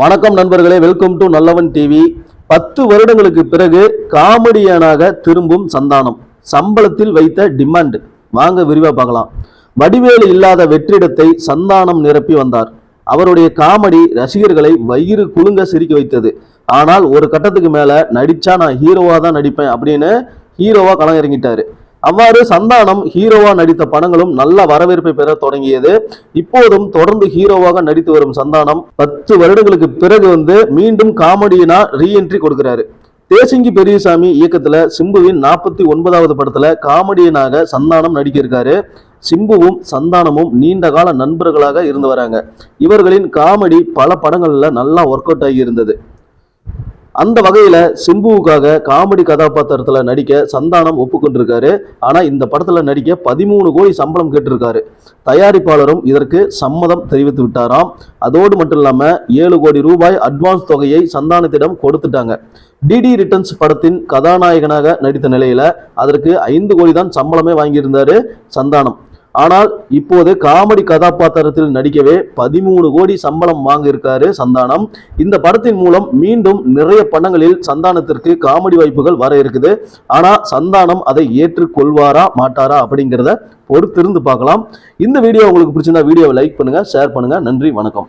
வணக்கம் நண்பர்களே welcome to நல்லவன் டிவி பத்து வருடங்களுக்கு பிறகு காமெடியனாக திரும்பும் சந்தானம். சம்பளத்தில் வைத்த டிமாண்ட் வாங்க விரிவா பார்க்கலாம். வடிவேலு இல்லாத வெற்றிடத்தை சந்தானம் நிரப்பி வந்தார். அவருடைய காமெடி ரசிகர்களை வயிறு குலுங்க சிரிக்க வைத்தது. ஆனால் ஒரு கட்டத்துக்கு மேல நடிச்சா நான் ஹீரோவா தான் நடிப்பேன் அப்படின்னு ஹீரோவா களம் இறங்கிட்டாரு. அவ்வாறு சந்தானம் ஹீரோவா நடித்த படங்களும் நல்ல வரவேற்பை பெற தொடங்கியது. இப்போதும் தொடர்ந்து ஹீரோவாக நடித்து வரும் சந்தானம் பத்து வருடங்களுக்கு பிறகு வந்து மீண்டும் காமெடியினா ரீஎன்ட்ரி கொடுக்கிறாரு. தேசிங்கி பெரியசாமி இயக்கத்துல சிம்புவின் நாற்பத்தி ஒன்பதாவது படத்துல காமெடியனாக சந்தானம் நடிக்க இருக்காரு சிம்புவும் சந்தானமும் நீண்ட கால நண்பர்களாக இருந்து வராங்க. இவர்களின் காமெடி பல படங்கள்ல நல்லா ஒர்க் அவுட் ஆகி இருந்தது. அந்த வகையில் சிம்புவுக்காக காமெடி கதாபாத்திரத்தில் நடிக்க சந்தானம் ஒப்புக்கொண்டிருக்காரு. ஆனால் இந்த படத்தில் நடிக்க பதிமூணு கோடி சம்பளம் கேட்டிருக்காரு. தயாரிப்பாளரும் இதற்கு சம்மதம் தெரிவித்து விட்டாராம். அதோடு மட்டும் இல்லாமல் ஏழு கோடி ரூபாய் அட்வான்ஸ் தொகையை சந்தானத்திடம் கொடுத்துட்டாங்க. டிடி ரிட்டர்ன்ஸ் படத்தின் கதாநாயகனாக நடித்த நிலையில் அதற்கு ஐந்து கோடி தான் சம்பளமே வாங்கியிருந்தாரு சந்தானம். ஆனால் இப்போது காமெடி கதாபாத்திரத்தில் நடிக்கவே பதிமூணு கோடி சம்பளம் வாங்கியிருக்காரு சந்தானம். இந்த படத்தின் மூலம் மீண்டும் நிறைய படங்களில் சந்தானத்திற்கு காமெடி வாய்ப்புகள் வர இருக்குது. ஆனால் சந்தானம் அதை ஏற்றுக்கொள்வாரா மாட்டாரா அப்படிங்கிறத பொறுத்திருந்து பார்க்கலாம். இந்த வீடியோ உங்களுக்கு பிடிச்சிருந்தா வீடியோவை லைக் பண்ணுங்கள் ஷேர் பண்ணுங்கள் நன்றி வணக்கம்.